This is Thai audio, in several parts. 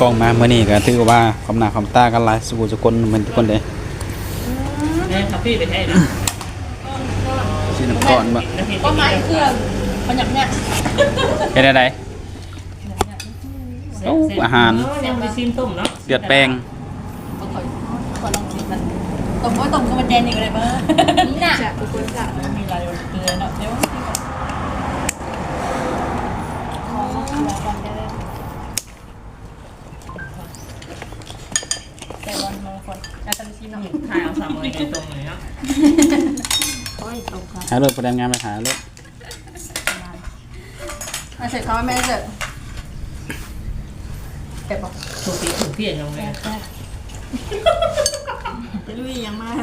กล้องมาเมื่อนี้ก็ถือว่าความหนาความตากันหลายสู่สุคนเหมือนทุกคนเลยเนี่ยครับพี่ไปให้นะสิน้ำก่อนบ่ก็ไม้เครื่องมันหยับเนี่ยเป็นอะไรโอ้อาหารยังไปซิมต้มเนาะเดือดแป้งก็คอยคอยลองกินมันต้มก็ต้มก็มาแจนอีกเลยบ้านี่น่ะจากทุกคนค่ะมีหลายเกลือเนาะเดี๋ยว อาจารย์ชิมหน่อยถ่ายเอาสามเลยในตรงเลยเนาะโอ้ยตกครับหาเลิศประเด็นงานมาหาเลิศมาเสร็จเขาไม่เสร็จเก็บปะถูกปีถูกเพี้ยนลงเลยจะลุยยังมาก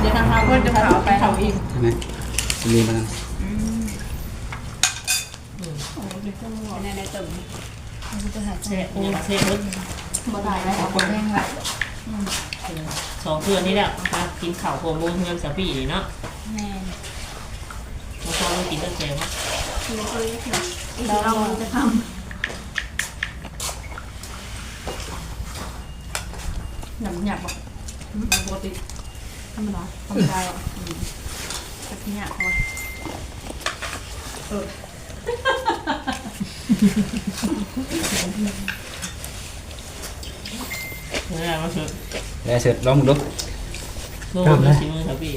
เดี๋ยวทางเขาเพื่อนจะพาไปเขาอีกนี่รีบมาแล้ว ในในตึมเช็ดเนี่ยเช็ดรถบ่ถ่ายได้ของคนแห้งละสองเพื่อนนี่แหละมากินข้าวโฮมโมเงินสปีเนาะแม่มาพอมากินตั้งแต่ว่าเราจะทำหยาบหยาบอะปกติธรรมดาธรรมดาอะแต่ที่เนี่ยเขาเออเนี่ยมาสุดแล้วเสร็จลองดูลูกมือชิมือสปี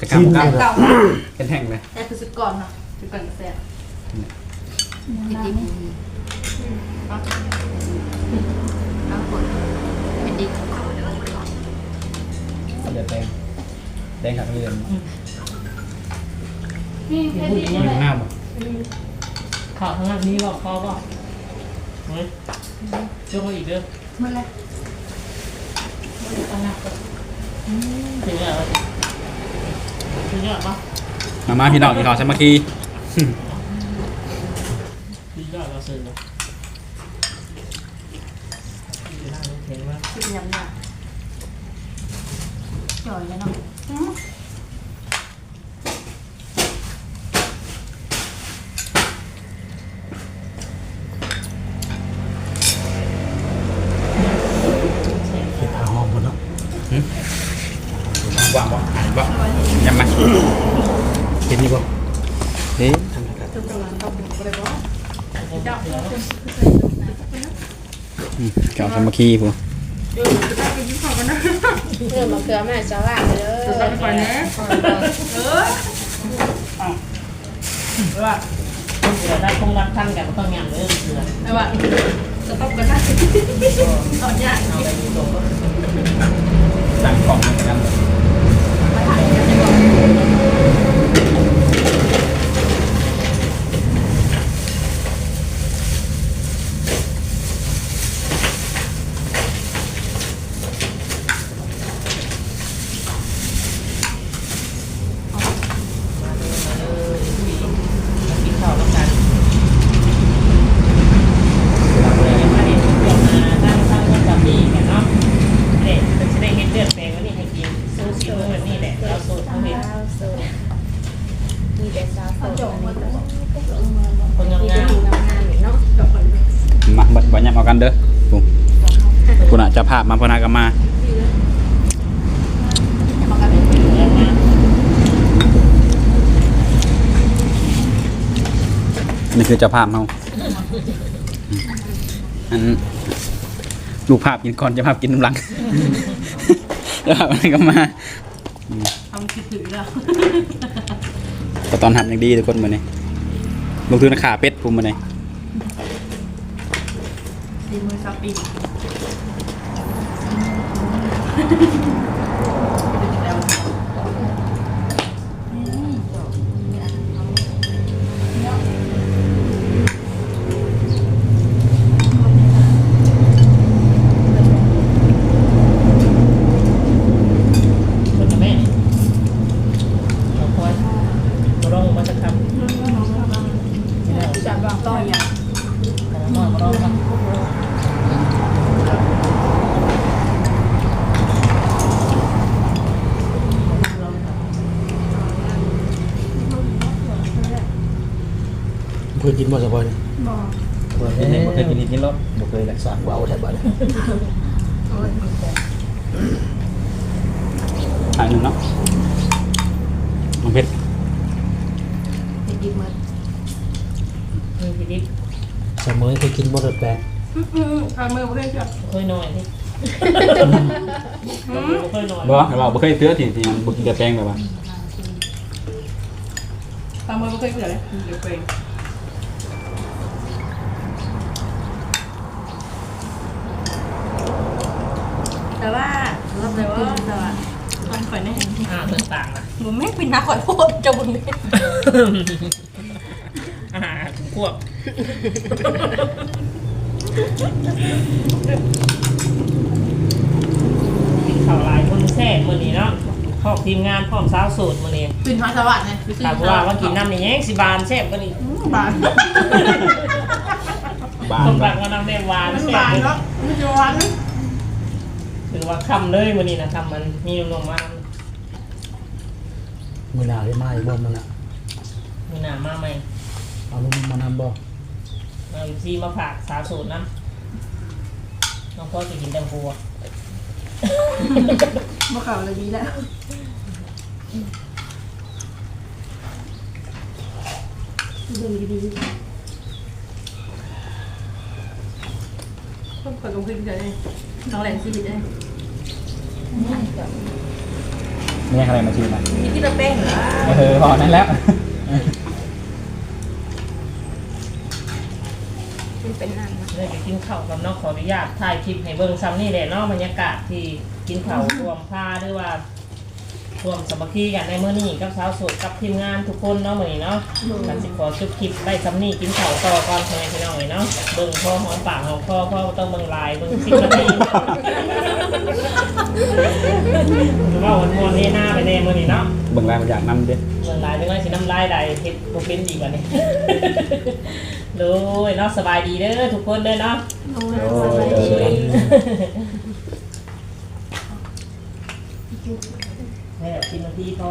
จะกำกเก่าำเป็นแห้งเลยแต่คือสุดก่อนค่ะสุดก่อนกาแฟพี่ติ๊กเอาผลพี่ติ๊กเดือดแป้งแดงขัดเรือนนี่พูแค่ดนี้อย่างอยู่นี้หน้าบ่ ข่าวข้างล่างนี้บอกพ่อบอกเฮ้ยยกมาอีกเด้อเมื่อไรถึงแล้วถึงแล้วปะมามาพี่น้องพี่น้องสามัคคีถึงแล้วเราซื้อแล้วเห็นว่าคือยำเนี่ยจ่อยเลยเนาะ หอมหมดเนาะวางบ่บ่ยังมาเห็นนี่บ่เฮ้ย ทุกกำลังต้องเป็นอะไรบ้าง อืมเก่าสา มัคคีผู้เรื่องมะเขือแม่จะว่าไปเลยจะต้องไปนะเออเสือได้คงรักท่านกันต้องอย่างเลยเสือไอ้ว่าจะต้องกันนะตอนนี้เอาไปดูตรงสั่งกล่องเหมือนกันมาถ่ายกันดีกว่าเลยมาเลยมากินข้าวแล้วกันมาเด็ดเดี๋ยวมาตั้งตั้งกับพี่กันเนาะเด็ดจะได้เห็นเลือดแปลงวันนี้ให้กินสู้ซีมือวันนี้แหละเราสูตรทั้งเห็ด สาวโสดมีแต่สาวโสด จบหมดแล้ว คนงาม มี งา แต่ ม หนุ่มงามๆอยู่เนาะ จบหมด มาบ่บ่ยับเอากันเด้อผู้ผู้น่ะจะภาพ มาพนาก็มามากันนี่คือเจ้าภาพเฮาอันลูกภาพกินก่อนเจ้าภาพกินน้ำหลังเจ้าภาพมันก็มาทำคิดถึงแล้วแต่ตอนหัดอย่างดีทุกคนมื้อนี้ลงทุนขาเป็ดผมมื้อนี้ดีมือซับปี Thank you. เคยกินบ่สบายนี่บอกบ่เคยเห็นบ่เคยกินที่รถบ่เคยแหละสามว่าวแถบบ้านโอ้ยทางหนึงเนาะมันเผ็ดไปกินมันมีพิดิบเสมอเคยกินบ่รสแปลงทางมือเพื่อนจ้ะเคยหน่อยนี่เคยหน่อยบ่เราบ่เคยเตื้อที่ที่บ่กินแต่แป้งแบบว่าทางมือเพื่อนเกิดเลยเดี๋ยวเป็นแต่ว่าแต่ว่าแต่ว่ามันข่อยแน่ อ่าต่า งๆนะมึงไม่เป็นนักขอโทษจะบุญเลยอาหารถึงพวกกินข้าวหลายคนแซ่บมื้อนี้เนาะพร้อมทีมงานพร้อมสาวโสูตรมื้อนี้เป็นพระสวัสดิ์ไงถามว่าว่ากินน้ำนี่แยังสิบานแซ่บกว่านี้บานบ้านต้องแบแบบบว่าน้ำแดงหวานมันแซ่บาบนเลยแล้วมันจะหวาน ถือว่าคำเลยมื้อนี้นะคำมันมีนมๆมา มื้อหน้าได้มาอีกบ่มันน่ะมีหน้ามาใหม่เอาลงมานำบ่เอาอีกซีมาฝากสาวโสูตรนะน้องพ่อจะกินแตงโมอะมาข่าวเลยดีแล้วดูดีๆต้องคอยลงขึ้นใจน้องแหลมชีวิตได้ แม่อะไรมาชิมอะมีที่ตะเป้งเหรอเออพอนั้นแล้ว มันเป็นนั่นนะเลยไปกินข้าวกับน้องขออนุญาตถ่ายคลิปให้เบิ่งซ้ำนี่แหละเนาะบรรยากาศที่กินข้าวรวมผ้าหรือว่ารวมสามัคคีกันในมื้อนี้กับสาวโสดกับทีมงานทุกคนเนาะมื้อนี้เนาะกันสิขอจุดคลิปได้ซ้ำนี่กินข้าวต่อก่อนใช่ไหมพี่น้องเนาะเบิ่งพ่อหอมปากหอมคอพ่อบ่ต้องเบิ่งลายเบิ่งสิบนาทีห รือว่าวันมวนนี่หน้าไปแน่มื้อนี้เนาะเบิ่งรายมันอยากนำเด้เบิ่งลายเบิ่งลายสิน้ำลายใดเฮ็ดบ่เป็นดีกว่านี้โดยเนาะสบายดีเด้อทุกคนเด้อเนาะโอ้โอ้ยยเออให้แบบกินนาทีพอ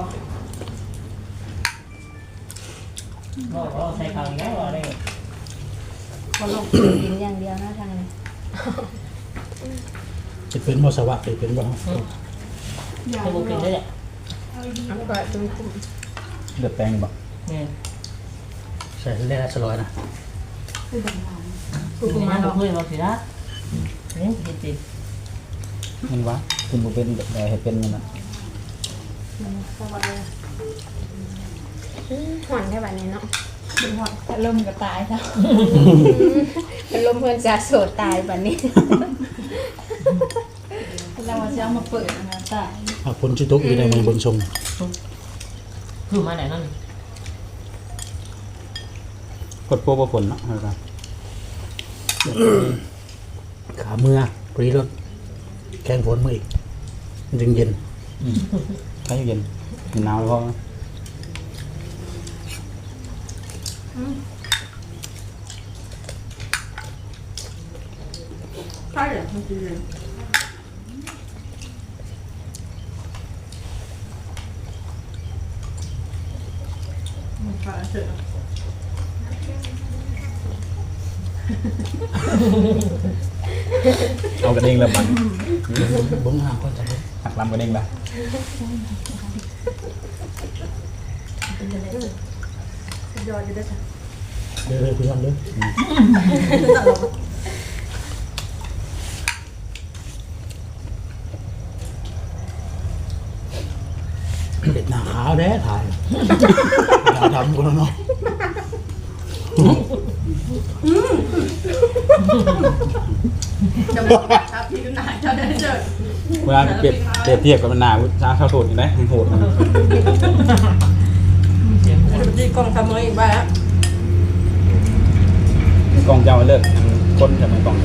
บอกว่าใส่ข้าวอีกแล้วอะไรมาลงกินอย่างเดียวนะทางนี้ จะเป็นบ่สวะจะเป็นบ่อย่าให้บุกินด้วยอะเอาก็จุ่มจุ่มเดือดแป้งบ่เนี่ยใส่แร่สลอยนะคือแบบนั้นกูกูมาบอกเพื่อนบอกสิละนี่จริงจริงมันวะคุณบ่เป็นแบบใดให้เป็นมันน่ะสวัสดีอืมหอนแค่แบบนี้เนาะเป็นหอดถ้าลมก็ตายแล้วเป็นลมเพื่อนจะโสดตายแบบนี้ เราจะเอามาเปิดนะแต่หากคนชื่อตุ๊กอยู่ในเมืองเบิ่งชมคือมาไหนนั่นกดโปรบ่ผลเนาะเออครับขาเมื่อปรีรถแข้งฝนมาอีกจึงเย็นใช้เย็นมันหนาวพอใช่เหรอมันคื เลยมันเสร็จเอากระเด้งแล้วบัดเบิ่งหางก็จะเบิ่งหักลำกระเด้งแล้วยอดอยู่ด้วยค่ะเด้อเลยพี่เด้อเด็ดหน้าขาวแด้ถ่ายำกันแล้วเนาะจะบอกครับพี่นายจะได้เจอเวลาเปรียบเปรียบเทียบกับมันหนาวช้าเท่าโทษอยู่ได้ยังโหดมันที่กองทำอะไรอีกบ้างกองเจ้าเลิกคนจะมันกอง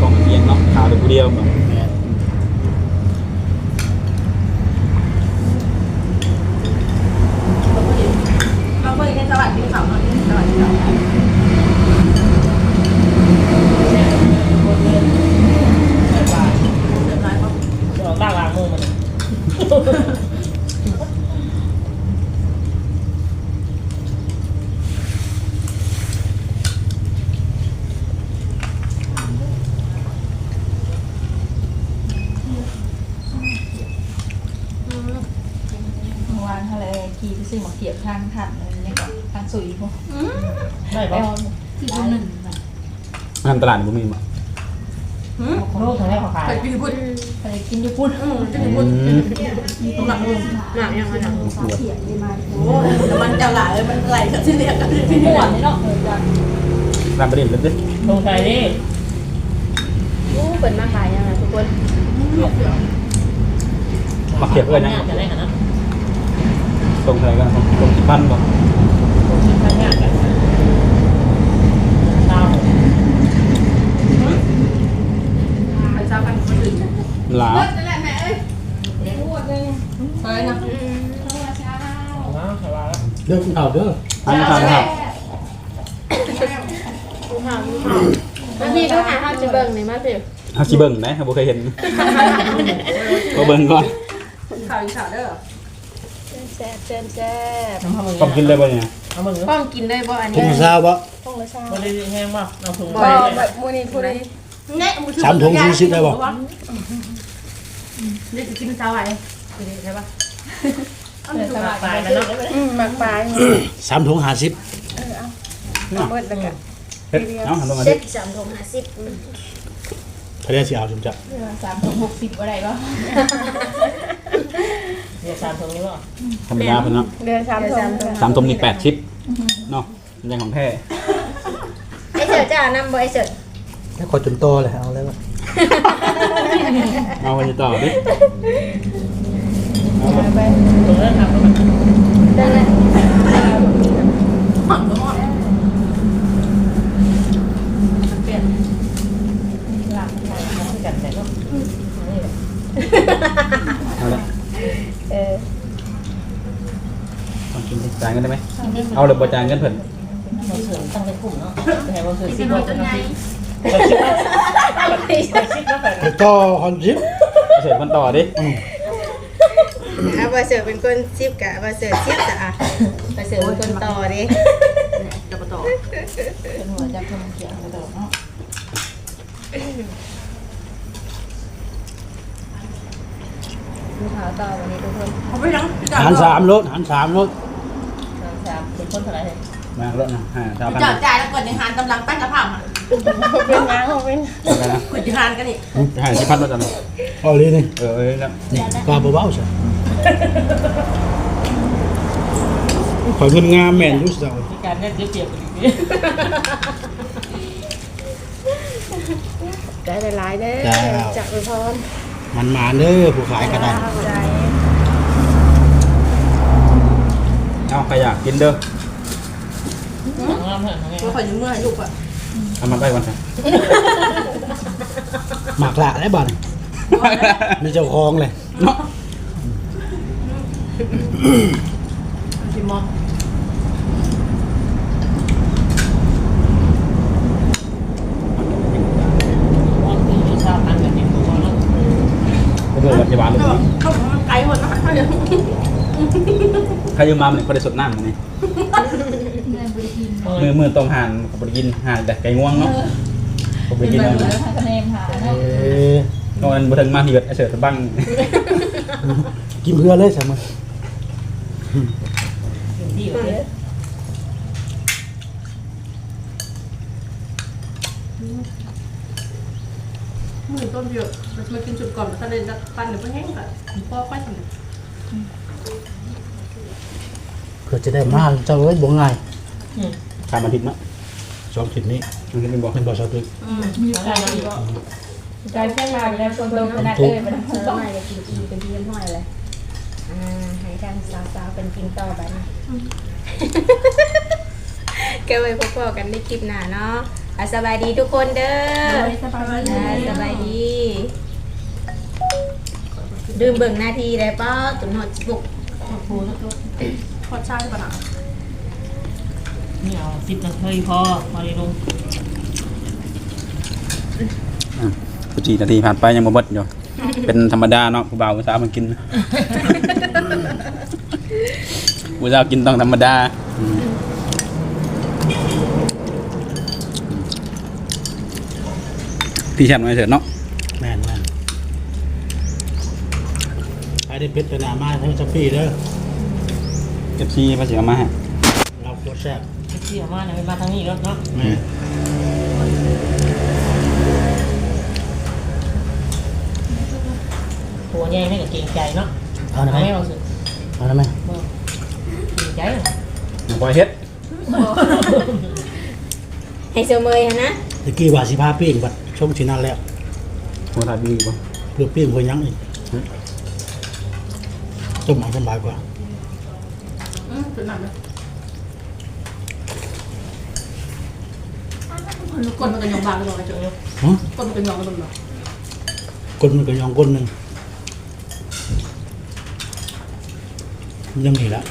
กองเอียงเนาะขาวแต่ผู้เดียวเหมือน แม่น เราเพิ่งได้สวัสดีข่าวมาสวัสดีข่าว เนี่ยคนเดินใส่บาตร เดือดร้อนเพราะ ออกล่างล้างมือมัน มื่อวานเขาเลยขี่ไป ซื้อหมะเขียบทางถัดอะไรอย่างเงี้ยทางสุยพวกได้ไปะที่คนหนึ่งงานตลาดบ่มีบ่ลูกถึงได้ขอขายไปกินญี่ปุ่นไปกินญี่ปุ่นอืมมีตำหนักมือหนักยังไงหนักเสียดมากโอ้แต่มันจะหลายเลยมันไหลกับที่เรียกกันที่หมวดนี่เนาะเออจ้ะร้านประเด็นเลยดิลงใจดิโอ้เปิดมาขายยังไงทุกคนมาเก็บเอ้ยนะ จะได้ขนาดตรงอะไรกันตรงสิบพันบ่ลงชิ้นข้างหน้ากันเช้าไปเช้ากันคนอื่นหลานั่นแหละแม่เอ้ยเฮ้ยนะว้าวสบายแล้วเด้อคุณเฒ่าเด้ออันนี้ทางครับมาพี่ก็หาข้าวจะเบิ่งหน่อยมาพี่เฮาสิเบิ่งได้ครับบ่เคยเห็นก็เบิ่งก่อนข่าวอีกข่าวเด้อแซ่บแซ่บแซ่บน้ำมันต้องกินเลยบ่เนี่ยเอามือป้อมกินได้บ่อันทุ่นี้งซาวบ่ห้องละชาบริแห้งป่ะเอาถุงบ่ไปแบบมูนี่พูดได้เนี่ยสามถุงสี่สิบได้บ่นี่จะกินเช้าไหนกินใช่ปะเดี๋ยวตายแล้วเนาะอืมมากปลายสามถุงห้าสิบเบิดแล้วกันเฮ็ดเนาะหันตรงกันเซ็ดิตสามถุงห้าสิบพระเดชสิเอาจุมจับสามถุงหกสิบอะไรบ่ เดี๋ยวสามถุงนี้ป่ะธรรมดาเพิ่นเนาะเดือนสามถุงสามตมนี่แปดชิปเนาะมันยังของแท้ไอเสิร์ตจะเอานำบ่ไอเสิร์ตแล้วขอจนโตเลยเอาแล้วเอาไปต่อดิไปถุงนั้นทำก็มันได้เลยหอมก็หอมเปลี่ยนหลักใส่เข้ากันแต่ก็นี่แหละเอาละ เออ ต้องกิน จ่ายเงินได้ไหมเอาเลยบ่จ่ายเงินเพิ่นเราเสริมตั้งในกลุ่มเนาะแต่ให้เราเสริมสิบวันจะทำสิเราคิดเราคิดแล้วแบบไปต่อคอนซิปเสร็จมันต่อดิเอาบ่เสิร์ตเป็นคนซิบกะบ่เสิร์ตซิบจ้ะบ่เสิร์ตเป็นคนต่อดิจะมาต่อเป็นหัวจะทำเขียนกระโดดเนาะดูขาวต่อวันนี้ทุกคนเขาไปยังหารสามรถหารสามรถสามเป็น คนเท่าไหร่เลยมารถนะห้าชาวพันจ่ายจ่ายแล้วกดในหานกำลังตั้งกระพังอะเป็นยังเป็นไปนะกดที่หานกันนี่ห้าสิบพันรถจังเอาเลยนี่เออเออแล้วนี่ปลาเบาๆใช่ขอเงินงามแม่นอยุ่เสาที่การเนี่ยเปรียบกันอีกได้หลายๆเด้อจากอุพรมันมาเด้อผู้ขายก็ได้ใจเอาใครอยากกินเด้อ ของเราเหมือนไงตัวข่อยยังเมื่อยลูกอะทำมันไปวันไหนหมากละได้บ่อนมีเจ้าของเลยเนาะชิมมอนวันที่ชาวพันกันเนี่ยตัวเราไปเปิดปัจจุบันเลยก็ก็มันไกลหมดนะเขาเดี๋ยวใครยืมมาเนี่ยเขาได้สดน้ำนี่ มือมือตรงห่านเขาบริกินห่านแต่ไก่ง่วงเนาะเขาบริกินไปเอาหมดนะแล้วทางคะแนนหาเอเนาะอนอนบถึงมาที่เกิดไอเสือตะบังกินเพื่อเลยใช่ไหมอยู่ที่อยู่ที่มือต้นเยอะเราจะมากินจุดก่อนแล้วก็เลยจะปั้นหรือไม่แห้งก่อนพ่อค่อยทำเพื่อจะได้มาเจ้าเอ้ยบ่ง่าย ข้ามอาทิตย์เนาะสองทิศนี้มันก็เป็นบอกเป็นบ่สาวตึกอะไรนั่นก็ใจแค่มาแล้วคนโตขนาดทุกเอ้ยมันเออมาจะกินอีเป็นที่ห้อยเลยอ่าให้ทางสาวๆเป็นกินต่อไปนะก็ไว้พบกันในคลิปหน้าเนาะอะสบายดีทุกคนเด้อสบายอ่าสบายดีดื่มเบิ่งหน้าที่ได้ป้าตุนหอดบุกโอ้โหแล้วก็พอดชาติปัญหา นี่เอาสิบนาทีพอมาเลยลงกุจีนาทีผ่านไปยังบ่เบิดอยู่ เป็นธรรมดาเนาะผู้บ่าวผู้สาวมันกินผู้สาวกินต้องธรรมดาอืมพี่แชมป์มาเถิดเนาะแม่นแม่นใครได้เพชรไปหนามาทั้งสปีเด้อเอฟซีมาเสียมาให้เราโคตรแซ่บ เที่ยวมาเนี่ยมาทางนี้แล้วเนาะแม่หัวใหญ่ไม่ก็เกรงใจเนาะเอาได้ไหมไม่เอาสิเอาได้ไหมเกรงใจบอยเฮ็ดให้เสมอฮะนะตะกี้ว่าสิพาปิ้งบัดชมที่นั่นแล้วโหทาบีบ่เพื่อปิ้งคนยังอีกต้มเอาสบายกว่า อืมเป็นหนักเลย มันกดมันกันยองบางกันเลยจ้ะฮะกดมันกันยองกันเลยคนมันก็ยองคนหนึ่งยังมีละ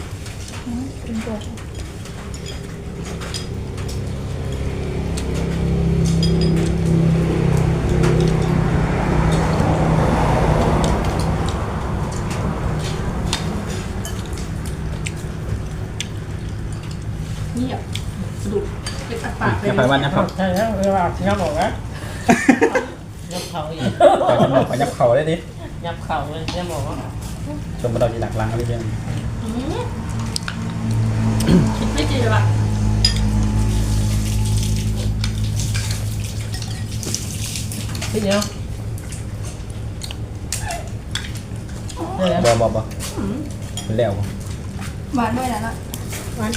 เงียบสะดุดเป็นปากปาก อย่าไปวันนะครับ ใช่แล้วเวลายับออกนะยับเข่าอีกไปกันบอกไปยับเข่าได้ดิยับเข่าเลยยับบอกว่าจนมาเราจีหลักลังอะไรเงี้ยคิดไม่จริงเลยว่ะพี่เดียวเดี๋ยวบ่บ่บ่เป็นแล้วบ่หวานด้วยนะนะวัน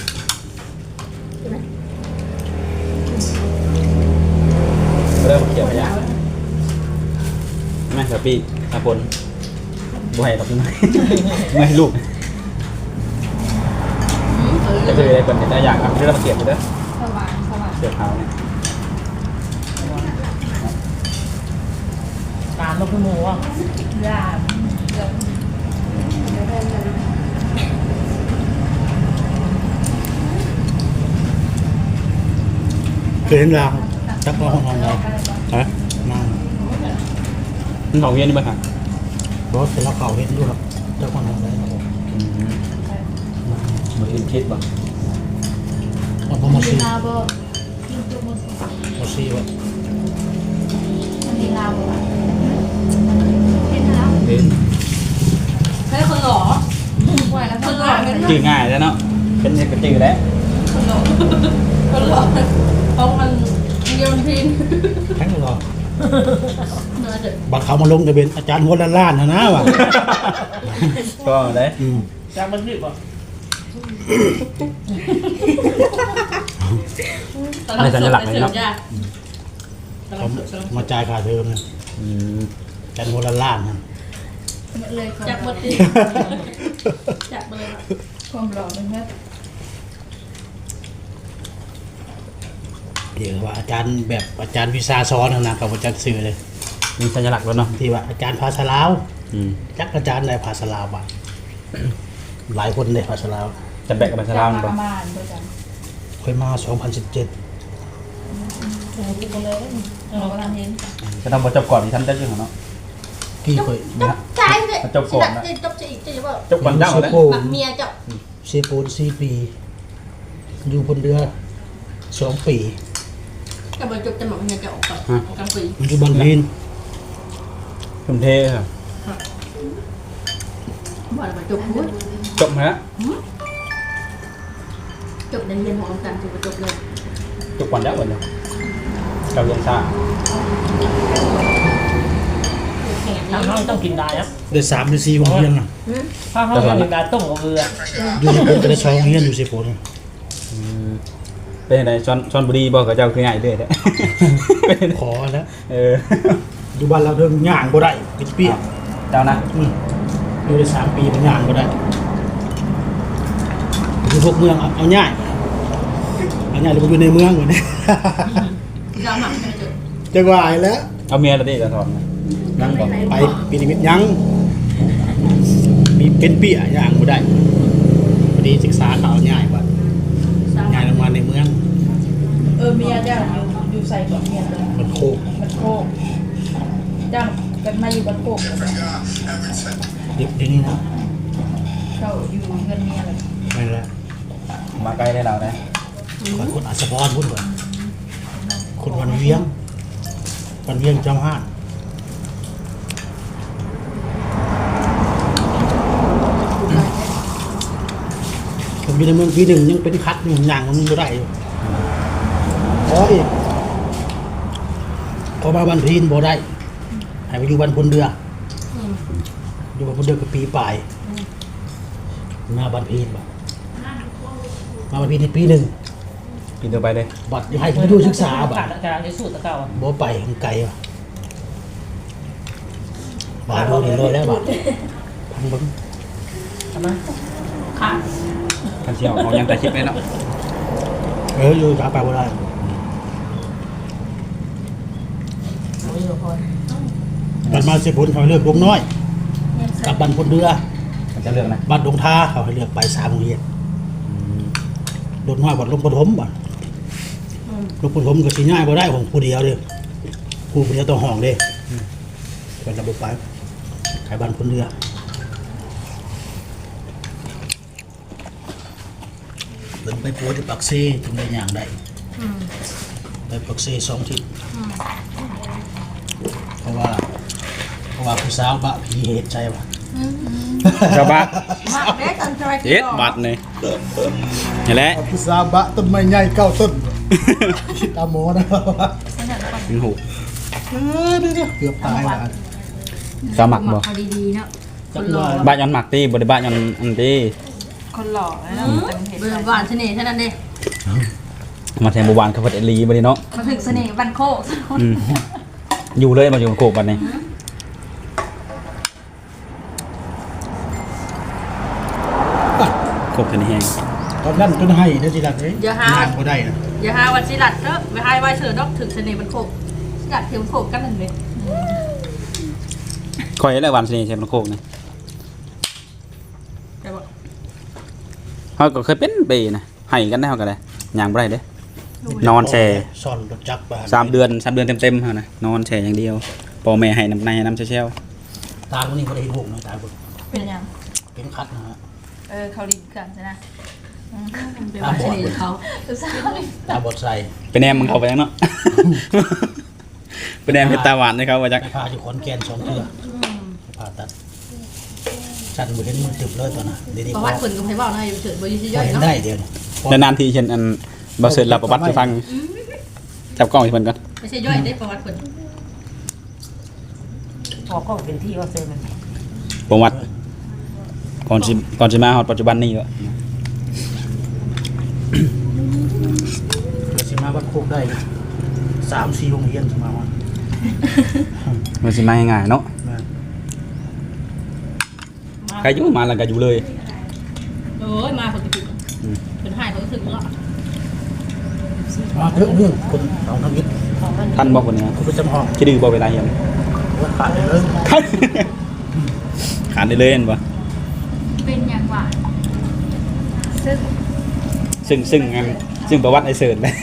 แม่สปีอาพลบ่ให้กับไม่ไม่ให้ลูกจะคืออะไรเป็นแต่อย่างครับที่เราเก็บไปเด้อสว่างสว่างเสือขาวเนี่ยตามมาคือหมูอะยากเดี๋ยวเดี๋ยวได้เลยเคยเห็นรางจับเอาห้องนอนเราฮะนั่ง มันของเวียนนี่บ่ฮะรถเป็นเราเก่าเห็นด้วยครับเจ้าห้องนอนเรามันคิดคิดบ่เอาพอมาซีลาโบกินจุกมุสมาซีวะมันมีลาโบอะเห็นแล้วเด่นใช่คนหล่อไหวแล้วคนหล่อเป็นจื้อง่ายแล้วเนาะเป็นเด็กก็จื้อแล้วคนหล่อคนหล่อเพราะมันเยี่ยมพินแข็งรอเนื้อเด็ด บักเขามาลงจะเป็นอาจารย์หัวล้านล้านนะนะว่ะก็ได้อืมจำมันรีบอะเขามาจ่ายค่าเทอมเนี่ยอืมอาจารย์หัวล้านล้านนะเลยจับหมดดิจับมาเลยความหล่อเป็นแค่ เดี๋ยวว่าอาจารย์แบบอาจารย์วิชาซ้อนนะนะกับอาจารย์สื่อเลยมีสัญลักษณ์แล้วเนาะที่ว่าอาจารย์ภาษาลาวอืมจักอาจารย์ในภาษาลาวบ้างหลายคนในภาษาลาวจะแบกกับมันสลามบ่ประมาณด้วยกันเคยมา 2017เราก็ทำเห็นจะต้องบ่จบก่อนที่ท่านจะชื่อของเนาะพี่เคยนะใจเลยจบก่อนนะจบจะอีกจะว่าจบก่อนเจ้าแล้วโอ้แบบเมียเจ้าเซโปนสี่ปี อยู่บนเรือสองปี กับบรรจุจะหมักเมียเจ้าออกก่อนกลางปีมันอยู่บันลินทุ่มเทครับบ่อยบรรจุพูดจบฮะจบในเรียนของกันถึงจบเลยจบก่อนแล้วเหมือนเดิมกับเรียนซ่าแข่งทางนี้ห้องต้องกินได้นะได้สามหรือสี่ของเฮียนน่ะถ้าห้องต้องกินได้ต้มกับเรืออยู่ในคนก็ได้สองเฮียนอยู่เซโปนอืม เป็นไงชอนชอนบุรีบ่กับเจ้าคือง่ายเด้อเด้อ เป็นขอแล้วเอออยู่บ้านเราเดินย่างบ่ได้ปิดเปี้ยเจ้านะอืมอยู่ได้สามปีมันย่างบ่ได้อยู่พวกเมืองเอาเอาง่ายเอาง่ายเลยบ่อยู่ในเมืองเหมือนนี้ดาวหมักไม่เจอจังหวายแล้ว เอาเมียแล้วดิจะถอนนั่งบ่ไปปีนิมิตยัง มีเป็นเปี้ยย่างบ่ได้พอดีศึกษาเขาเอาง่ายกว่าสามง่ายลงมาใน เมือง เออเมียเจ้าอยู่อยู่ใส่ก่อนเมียเลยมันโคกมันโคกจ้างกันมาอยู่บ้านโคกเดี๋ยวเดี๋ยวนี้นะเขาอยู่เงินเมียเลยไม่นแหละมาใกล้ได้เราได้ขอคนอัศพรพูดก่อนคนวันเวียงวันเวียงจอมห้าน อยู่ในเมืองปีหนึ่งยังเป็นคัดอยู่อย่างมันไม่ได้อยู่ขออีกขอมาบันพีนบ่ได้ให้ไปอยู่บันพลเดือออยู่บันพลเดือก็ปีปลายมาบันพีนบ่มาบันพีนที่ปีหนึ่งกินตัวไปเลยบัตรให้ไปดูศึกษาบัขาตดรกระดาษที่สูตรตะเก่าอะบ่ไปทางไกลว่ะบาทดูนี่เลยแล้วบัตรพังเบิ้งทำไมขาด คันเชียวเอายังแต่คลิปเลยเนาะเอออยู่จ้าไปบ่ได้เอาอยู่พอกันมาเสียผลเขาให้เลือกดวงน้อย กับบันพลเดือมันจะเลือกนะบัตรดงท่าเขาให้เลือกไปสามโรงเรียนดงน้อยบัตรลงปฐมบัตรลงปฐมก็สิง่ายบ่ได้ของผู้เดียวเด้อผู้ผู้เดียวต้องห้องเด้เป็นระบบไปขายบันพลเดือเดิน ไปปัวที่ปักเซ่ถึงได้อย่างได้ไปปักเซ่สองทิศเพราะว่า เพราะว่าผู้สาวบะผีเหตุใจว่ะชาวบ้านมากเด็กกันจอยเอ็ดบัตรเลยนี่แหละผู้สาวบะต้นไม้ใหญ่เก้าต้นคิดตามโมนะเป็นหูเออเดี๋ยวๆเกือบตายว่ะสมัครบ่เอาดีๆเนาะจักว่าบ้านยันหมักตีบ่ได้บ้านยันอันตี คนหล่อแล้วเบอร์หวานเสน่ห์เท่านั้นเด้มาแทนบ่หวานกับเพิ่นเอลีบ่ได้เนาะมาถึงเสน่ห์บันโคกอืมอยู่เลยมาอยู่กับโกบบัดนี้โกบทันแห้งตอนนั้นจนให้เดี๋ยวสิลัดเลยอย่าหางานบ่ได้นะอย่าหาวันสิลัดเด้อไม่ให้ไว้เชิญดอกถึงเสน่ห์บันโคกสิลัดเทียมโคกกันนั่นเลยคอยได้หวานเสน่ห์ใช่มันโคกนี่แต่ว่า เฮาก็เคยเป็นปีนะให้กันได้เฮาก็ได้ย่างบ่ได้เด้นอนแช่ซ่อนรถจักรไปสามเดือนสามเดือนเต็มๆเฮานะนอนแช่อย่างเดียวพ่อแม่ให้น้ำในน้ำเชลตาคนนี้บ่ได้เห็นหกนะตาคนเป็นยังเป็นคัดนะฮะเออเขาลิ้นกันใช่ไหมเป็นวันเสน่ห์เขาสาวนี่ตาบอดใส่ๆไปแนมมึงเข้าไปจังเนาะไปแนมเฮ็ดตาหวานให้เขาว่าจักไปพาที่ขอนแก่นสองเทื่อไปผ่าตัด ฉันบ่เห็นมันตึบเลยตอนน่ะเดี๋ยวนี้ประพอวัติคนก็ให้บอกนะอยู่เฉยบ่ยิ่งพย่ออยเห็นเนาะได้เดี๋ยวนี้พอนานๆทีเช่นอันบ่เสร็จรับประวัติให้ฟังจับกล้องให้เพิ่นก่อนไม่ใช่ย่อยได้ประวัติคนพอก็เป็นที่ว่าเซอร์มันประวัติก่อนสิก่อนสิมาฮอดปัจจุบันนี้ก็เดี๋ยวสิมาวัดโคกได้สามสี่โรงเรียนสมาวัน มันสิมาง่ายๆเนาะ ใครอยู่มาแล้วก็อยู่เลยโอ้ยมาคนติดเป็นหายเขาถึงแล้วมาเรื่องเรื่องคนของทวิตของมันท่านบอกคนนี้คุณประจำห้องคิดดื้อบ่เวลาเรียนว่าขาดเลยเลยขาดได้เลยเห็นบ่เป็นอย่างว่าซึ่งซึ่งซึ่งอันซึ่งประวัติไอ้เสิร์ชเลย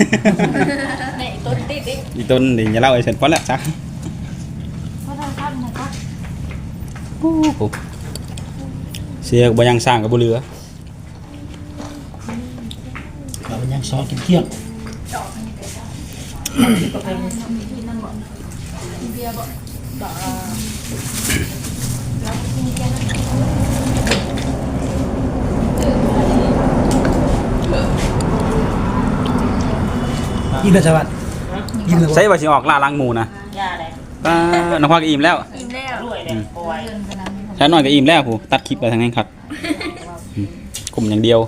ในต้นติดอีกอีต้นนี่อย่าเล่าไอ้เสิร์ชพอแล้วจ้ะเพราะเราทำนะก็โอ้โหเสียบ่ยังสร้างกับบ่เหลือเราเป็นยังซอกินเที่ยงเบียร์บอกกินเลยสวัสดิ์กินเลยใช่ว่าสิออกล่าล้างหมูนะยาอะไรป้าน้องพ่อก็อิ่มแล้ว อิ่มแล้วรวยเลยป่วย ใช้น้อยก็อิ่มแล้วผู้ตัดคลิปไปทางนั้นครับอืมกลุ่มอย่างเดียว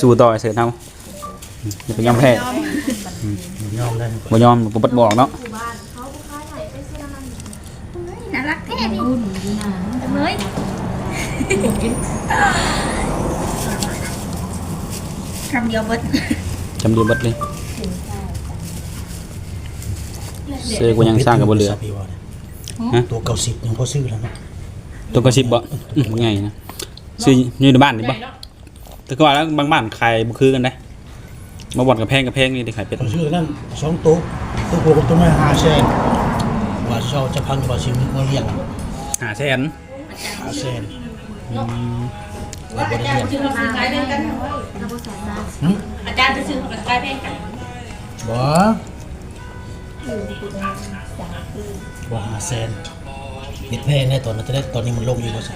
สู้ต่อไอ้เสิร์ชเฮาอืมอย่าไปยอมแพ้ยอมได้บ่ยอมบ่บัดบอกเนาะน่ารักแท้ดิเฮ้ยคำเดียวเบิดจำเดียวเบัดเลยเสียกูยังสร้างกับบ่เหลือ ฮะ ตัวเก่าสิบยังพอซื้อแล้วนะตัวกระชิบบ่อืมบ่ไงนะซื้ออยู่ในบ้านนี่บ่แต่ก็ว่าแล้วบางบ้านขายบ่คือกันได้มาบ่อนกับแพงกับแพงนี่ได้ขายเป็ดพอซื้อนั่นสองตัวตัวโกกับตัวแม่หาแสนว่าเช่าจะพังว่าชิมมาเลี้ยงหาแสนหาแสนว่าบริเลี้ยงชื่อเราซื้อขายเดียวกันหึอาจารย์จะซื้อของขายแพงกันบ่ บ่หาแสนเด็ดแพงแน่ตอนนั้นจะได้ตอนนี้มันลงอยู่ว่าสิ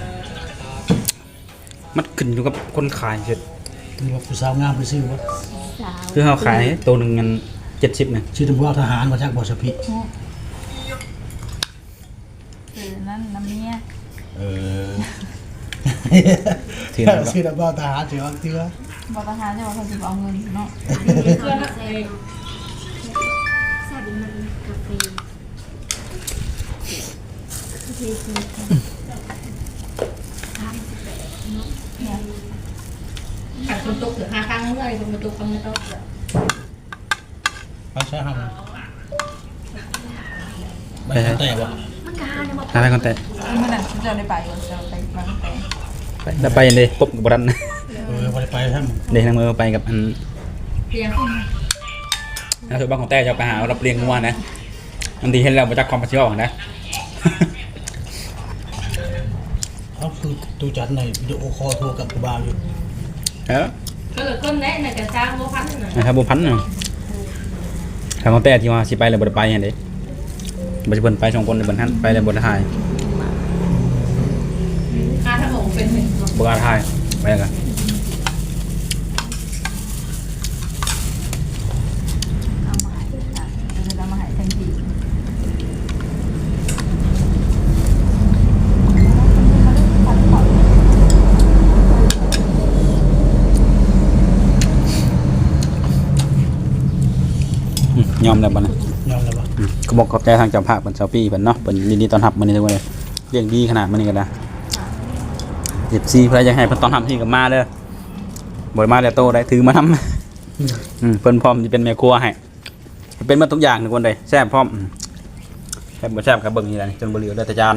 มันขึ้นอยู่กับคนขายเฮ็ดมีว่าผู้สาวงามไปซื้อว่าคือเฮาขายตัวหนึงมัน70นะชื่อตำรวจทหารมาจากบ่อสะพิคือนั่นน้ำเมียเออที่นั่นก็ชื่อตำรวจทหารชื่อว่าชื่อว่าบอกทหารจะว่าเขาจะเอาเงินเนาะเพื่อนนักเอง ขัดคนตกถึงห้าครั้งเมื่อไรคนมาตกคำไม่ตกเขาใช้ห้ามไม่ใช่แต่ว่ามันกาเนี่ยมาหาไปคนแต่เมื่อนั้นฉันจะได้ไปจะไปบางแต่ไปแล้วไปเลยปุ๊บกบ่ทันเออไปไปท่านเด้ทางมือไปกับอันเพียงนะส่วนบ้านของแต่จะไปหาเรับเลี้ยงงัวนะอันที่เห็นแล้วมาจากความประชิดออกนะ เขาคือ ตูจัดในวิดีโอคอลโทรกับกูบาวอยู่เออก็เลยก้นแน่ในกระซ้างโมพันหน่อยนะครับบุพันธ์เนาะทางของแต่ที่ว่าสิไปเลยบ่ได้ไปหั่นเด้บ่สิเพิ่นไปสองคนเลยเบิ่นหันไปเลยบ่ได้ถ่ายค่าถ้าผมเป็นหนึ่งบ่กล้าถ่ายไปแล้วกัน เอามาให้ค่ะจะเอามาให้ทันที อืม ยอมแล้วบ่นะยอมแล้วปะอืมก็บอกขอบใจทางเจ้าภาพเพิ่นเซาปี้เพิ่นเนาะเพิ่นยินดีต้อนรับมื้อนี้ทุกคนเลยเลี้ยงดีขนาดมื้อนี้ก็ได้14เพิ่นอยากให้เพิ่นต้อนรับที่ก็มาเด้อบ่ได้มาแต่โตได้ถือมานำอืมเพิ่นพร้อมสิเป็นแม่ครัวให้เป็นหมาทุกอย่างทุกคนเลยแซ่บพร้อมอืมแซ่บบ่แซ่บก็เบิ่งนี่แหละนี่จนบ่เหลือเหลือแต่จาน